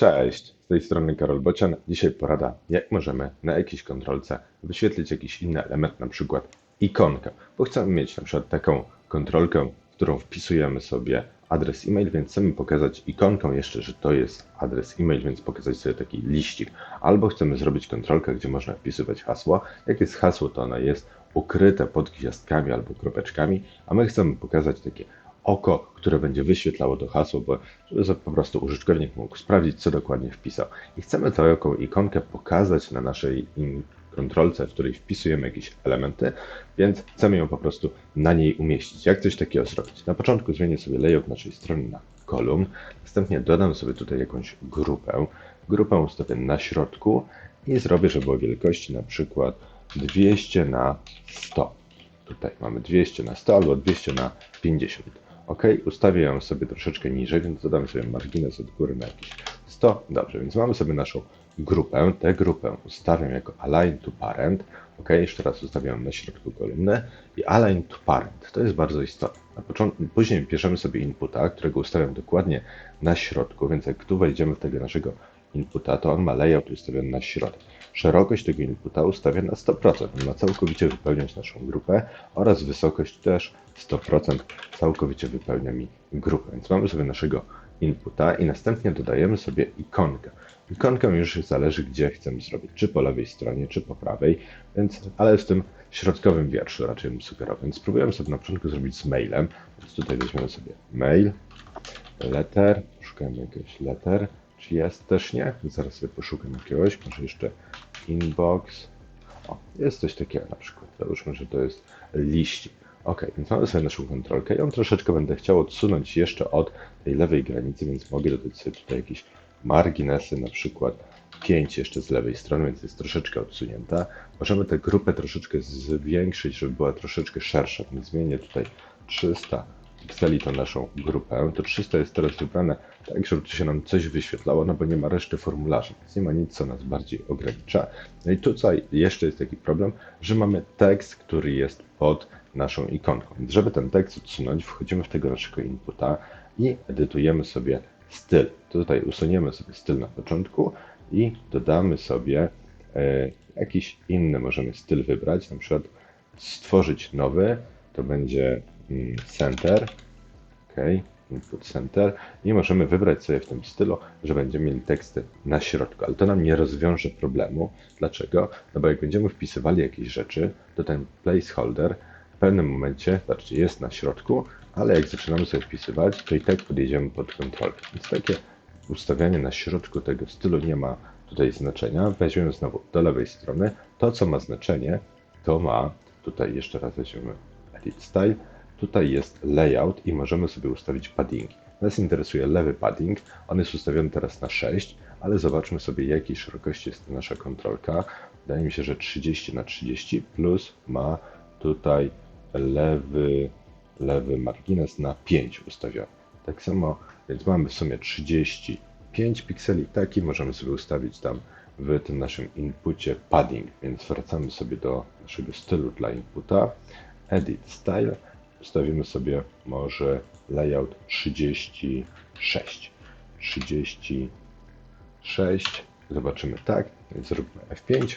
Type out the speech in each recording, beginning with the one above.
Cześć, z tej strony Karol Bocian. Dzisiaj porada, jak możemy na jakiejś kontrolce wyświetlić jakiś inny element, na przykład ikonkę, bo chcemy mieć na przykład taką kontrolkę, w którą wpisujemy sobie adres e-mail, więc chcemy pokazać ikonką jeszcze, że to jest adres e-mail, więc pokazać sobie taki liścik. Albo chcemy zrobić kontrolkę, gdzie można wpisywać hasło. Jak jest hasło, to ono jest ukryte pod gwiazdkami albo kropeczkami, a my chcemy pokazać takie oko, które będzie wyświetlało to hasło, bo żeby po prostu użytkownik mógł sprawdzić, co dokładnie wpisał. I chcemy tę ikonkę pokazać na naszej kontrolce, w której wpisujemy jakieś elementy, więc chcemy ją po prostu na niej umieścić. Jak coś takiego zrobić? Na początku zmienię sobie layout naszej strony na kolumn, następnie dodam sobie tutaj jakąś grupę. Grupę ustawię na środku i zrobię, żeby o wielkości na przykład 200 na 100. Tutaj mamy 200 na 100 albo 200 na 50. OK, ustawię ją sobie troszeczkę niżej, więc dodam sobie margines od góry na jakieś 100. Dobrze, więc mamy sobie naszą grupę. Tę grupę ustawiam jako align to parent. OK, jeszcze raz ustawiam na środku kolumny i align to parent. To jest bardzo istotne. Na początku, później bierzemy sobie inputa, którego ustawiam dokładnie na środku, więc jak tu wejdziemy w tego naszego inputa, to on ma layout ustawiony na środek. Szerokość tego inputa ustawię na 100%. On ma całkowicie wypełniać naszą grupę oraz wysokość też 100% całkowicie wypełnia mi grupę. Więc mamy sobie naszego inputa i następnie dodajemy sobie ikonkę. Ikonkę już zależy, gdzie chcemy zrobić, czy po lewej stronie, czy po prawej, więc, ale w tym środkowym wierszu raczej bym sugerował. Więc spróbujemy sobie na początku zrobić z mailem, więc tutaj weźmiemy sobie mail, letter, szukamy jakiegoś letter, czy jest? Też nie. Zaraz sobie poszukam jakiegoś. Może jeszcze inbox. O, jest coś takiego na przykład. Załóżmy, że to jest liści. Ok, więc mamy sobie naszą kontrolkę. Ją troszeczkę będę chciał odsunąć jeszcze od tej lewej granicy, więc mogę dodać sobie tutaj jakieś marginesy, na przykład 5 jeszcze z lewej strony, więc jest troszeczkę odsunięta. Możemy tę grupę troszeczkę zwiększyć, żeby była troszeczkę szersza, więc zmienię tutaj 300 pikseli tą naszą grupę, to 300 jest teraz wybrane tak, żeby tu się nam coś wyświetlało, no bo nie ma reszty formularzy, więc nie ma nic, co nas bardziej ogranicza. No i tutaj jeszcze jest taki problem, że mamy tekst, który jest pod naszą ikonką. Więc żeby ten tekst odsunąć, wchodzimy w tego naszego inputa i edytujemy sobie styl. Tutaj usuniemy sobie styl na początku i dodamy sobie e, jakiś inny, możemy styl wybrać, na przykład stworzyć nowy, to będzie Center, ok, Input Center i możemy wybrać sobie w tym stylu, że będziemy mieli teksty na środku, ale to nam nie rozwiąże problemu. Dlaczego? No bo jak będziemy wpisywali jakieś rzeczy, to ten placeholder w pewnym momencie, znaczy jest na środku, ale jak zaczynamy sobie wpisywać, to i tak podjedziemy pod kontrolę. Więc takie ustawianie na środku tego stylu nie ma tutaj znaczenia. Weźmiemy znowu do lewej strony. To, co ma znaczenie, to ma, tutaj jeszcze raz weźmiemy Edit Style, Tutaj jest layout i możemy sobie ustawić padding. Nas interesuje lewy padding, on jest ustawiony teraz na 6, ale zobaczmy sobie jakiej szerokości jest nasza kontrolka. Wydaje mi się, że 30 na 30 plus ma tutaj lewy, lewy margines na 5 ustawiony. Tak samo, więc mamy w sumie 35 pikseli, taki możemy sobie ustawić tam w tym naszym inpucie padding, więc wracamy sobie do naszego stylu dla inputa, edit style Ustawimy sobie może layout 36. 36. Zobaczymy tak, zróbmy F5.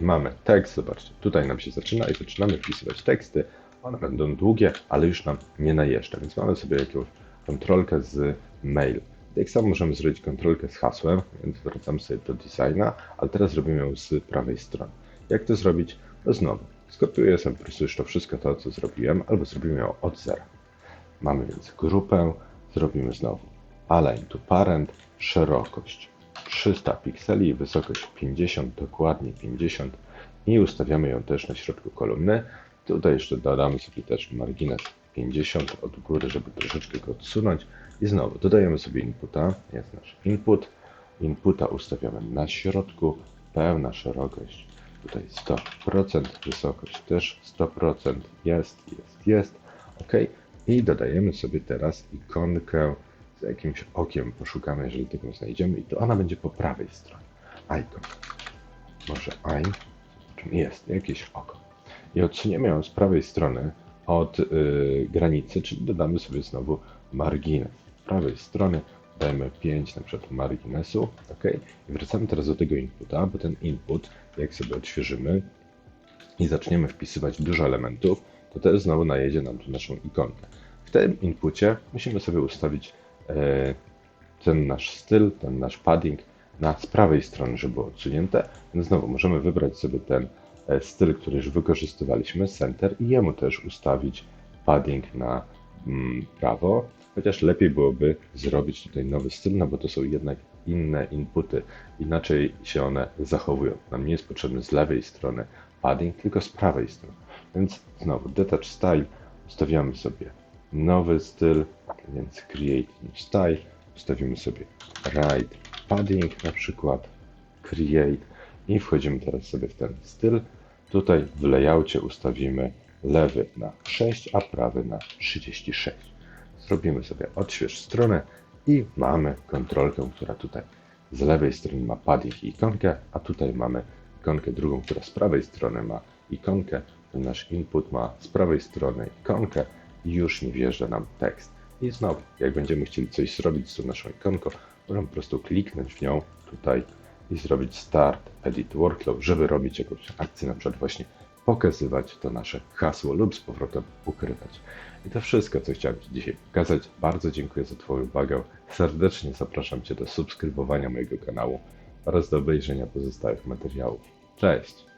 I mamy tekst, zobaczcie, tutaj nam się zaczyna i zaczynamy wpisywać teksty. One będą długie, ale już nam nie najeżdża, więc mamy sobie jakąś kontrolkę z mail. Tak samo możemy zrobić kontrolkę z hasłem, więc wracamy sobie do designa, ale teraz robimy ją z prawej strony. Jak to zrobić? No znowu, Skopiuję sobie po prostu już to wszystko to, co zrobiłem, albo zrobimy ją od zera. Mamy więc grupę, zrobimy znowu align to parent, szerokość 300 pikseli, wysokość 50, dokładnie 50 i ustawiamy ją też na środku kolumny. Tutaj jeszcze dodamy sobie też margines 50 od góry, żeby troszeczkę go odsunąć. I znowu dodajemy sobie inputa, jest nasz input. Inputa ustawiamy na środku, pełna szerokość Tutaj 100%, wysokość też 100%, jest, jest, jest. OK. I dodajemy sobie teraz ikonkę z jakimś okiem, poszukamy, jeżeli tego znajdziemy i to ona będzie po prawej stronie. Icon. Może ein, czym jest jakieś oko. I odsuniemy ją z prawej strony od yy, granicy, czyli dodamy sobie znowu margines. Z prawej strony dajemy 5 na przykład marginesu, ok? I wracamy teraz do tego inputa, bo ten input, jak sobie odświeżymy i zaczniemy wpisywać dużo elementów, to też znowu najedzie nam tu naszą ikonkę. W tym inpucie musimy sobie ustawić e, ten nasz styl, ten nasz padding na z prawej strony, żeby było odsunięte. Więc znowu możemy wybrać sobie ten e, styl, który już wykorzystywaliśmy, center i jemu też ustawić padding na mm, prawo, chociaż lepiej byłoby zrobić tutaj nowy styl, no bo to są jednak inne inputy, inaczej się one zachowują. Nam nie jest potrzebny z lewej strony padding, tylko z prawej strony. Więc znowu detach style, ustawiamy sobie nowy styl, więc create new style, ustawimy sobie right padding na przykład, create i wchodzimy teraz sobie w ten styl. Tutaj w layoutie ustawimy lewy na 6, a prawy na 36. Zrobimy sobie odśwież stronę i mamy kontrolkę, która tutaj z lewej strony ma padding i ikonkę, a tutaj mamy ikonkę drugą, która z prawej strony ma ikonkę. Ten nasz input ma z prawej strony ikonkę i już nie wjeżdża nam tekst. I znowu, jak będziemy chcieli coś zrobić z tą naszą ikonką, możemy po prostu kliknąć w nią tutaj i zrobić start edit workflow, żeby robić jakąś akcję, na przykład właśnie pokazywać to nasze hasło lub z powrotem ukrywać. I to wszystko, co chciałem Ci dzisiaj pokazać. Bardzo dziękuję za Twoją uwagę. Serdecznie zapraszam Cię do subskrybowania mojego kanału oraz do obejrzenia pozostałych materiałów. Cześć!